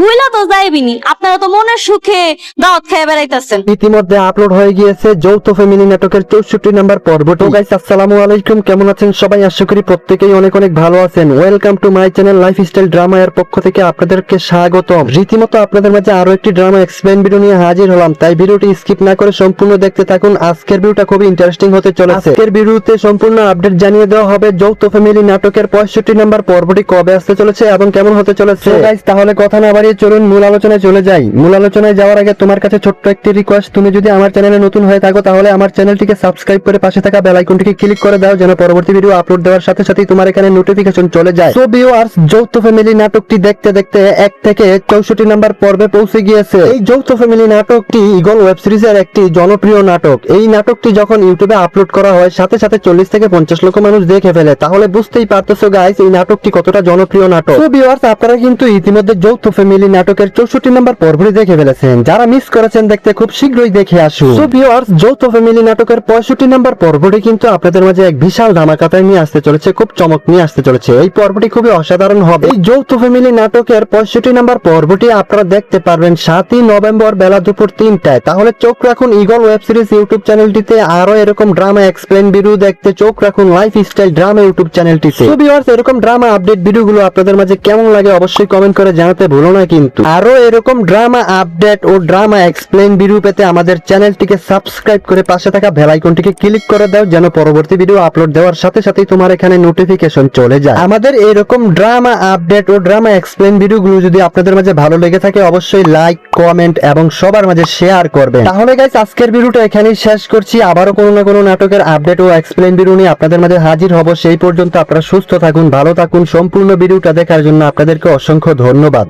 বুইলা তো যাইবিনি। আপনারা তো মনের সুখে দাওয়াত খেয়ে বেড়াইতেছেন। ইতিমধ্যে আপলোড হয়ে গিয়েছে যৌথ ফ্যামিলি নাটকের চৌষট্টি নাম্বার পর্ব তো গাইস আসসালামু আলাইকুম। কেমন আছেন সবাই? আশা করি প্রত্যেকেই অনেক অনেক ভালো আছেন। Welcome to my channel life style drama এর পক্ষ থেকে আপনাদেরকে স্বাগতম। রীতিমতো আপনাদের মাঝে আরও একটি ড্রামা এক্সপ্লেন ভিডিও নিয়ে হাজির হলাম তাই ভিডিওটি স্কিপ না করে সম্পূর্ণ দেখতে থাকুন। আজকের ভিডিওটা খুবই ইন্টারেস্টিং হতে চলেছে। আজকের ভিডিওতে সম্পূর্ণ আপডেট জানিয়ে দেওয়া হবে যৌথ ফ্যামিলি নাটকের পঁয়ষট্টি নাম্বার পর্বটি কবে আসতে চলেছে এবং কেমন হতে চলেছে। তাহলে কথা না বাড়িয়ে চলুন মূল আলোচনায় চলে যাই। মূল আলোচনায় যাওয়ার আগে তোমার কাছে ছোট্ট একটি রিকোয়েস্ট তুমি যদি আমার চ্যানেলে নতুন হয়ে থাকো, তাহলে আমার চ্যানেলটিকে সাবস্ক্রাইব করে পাশে থাকা বেল আইকনটিকে ক্লিক করে দাও, যেন পরবর্তী ভিডিও আপলোড দেওয়ার সাথে সাথেই তোমার এখানে নোটিফিকেশন চলে যায়। সো ভিউয়ার্স যৌথ ফ্যামিলি নাটকটি দেখতে দেখতে এক থেকে চৌষট্টি নাম্বার পর্বে পৌঁছে গিয়েছে। এই যৌথ ফ্যামিলি নাটকটি ইগল ওয়েব সিরিজের একটি জনপ্রিয় নাটক। এই নাটকটি যখন ইউটিউবে আপলোড করা হয়, সাথে সাথে চল্লিশ থেকে পঞ্চাশ লক্ষ মানুষ দেখে ফেলে। তাহলে বুঝতেই পারতেছো গাইস এই নাটকটি কতটা জনপ্রিয় নাটক। তো ভিউয়ার্স আপনারা কিন্তু ইতিমধ্যে যৌথ ফ্যামিলি নাটকের চৌষট্টি নাম্বার পর্বটি দেখে ফেলেছেন। যারা মিস করেছেন দেখতে খুব শীঘ্রই দেখে আসুন। ভিউয়ার্স যৌথ ফ্যামিলি নাটকের পঁয়ষট্টি নাম্বার পর্বটি কিন্তু আপনাদের মাঝে এক বিশাল ধামাকাতায় নিয়ে আসতে চলেছে খুব চমক নিয়ে আসতে চলেছে। এই পর্বটি খুবই অসাধারণ হবে। এই যৌথ ফ্যামিলি নাটকের পঁয়ষট্টি নম্বর পর্বটি আপনারা দেখতে পারবেন সাতই নভেম্বর বেলা দুপুর তিনটায়। তাহলে চোখ রাখুন ইগল ওয়েব সিরিজ ইউটিউব চ্যানেলটিতে আরও এরকম ড্রামা এক্সপ্লেন ভিডিও দেখতে চোখ রাখুন লাইফ স্টাইল ড্রামা ইউটিউব চ্যানেলটিতে। ভিউয়ার্স এরকম ড্রামা আপডেট ভিডিওগুলো আপনাদের মাঝে কেমন লাগে অবশ্যই কমেন্ট করে জানাতে ভুলো না কিন্তু। আরও এরকম ড্রামা আপডেট ও ড্রামা এক্সপ্লেন ভিডিও পেতে আমাদের চ্যানেলটিকে সাবস্ক্রাইব করে পাশে থাকা বেল আইকনটিকে ক্লিক করে দাও যেন পরবর্তী ভিডিও আপলোড দেওয়ার সাথে সাথেই তোমার এখানে নোটিফিকেশন চলে যায়। আমাদের এরকম ড্রামা আপডেট ও ড্রামা এক্সপ্লেন ভিডিওগুলো যদি আপনাদের মাঝে ভালো লেগে থাকে, অবশ্যই লাইক, কমেন্ট এবং সবার মাঝে শেয়ার করবেন। তাহলে গাইস আজকের ভিডিওটা এখানেই শেষ করছি। আবারও কোনো না কোনো নাটকের আপডেট ও এক্সপ্লেন ভিডিও নিয়ে আপনাদের মাঝে হাজির হব। সেই পর্যন্ত আপনারা সুস্থ থাকুন, ভালো থাকুন। সম্পূর্ণ ভিডিওটা দেখার জন্য আপনাদেরকে অসংখ্য ধন্যবাদ।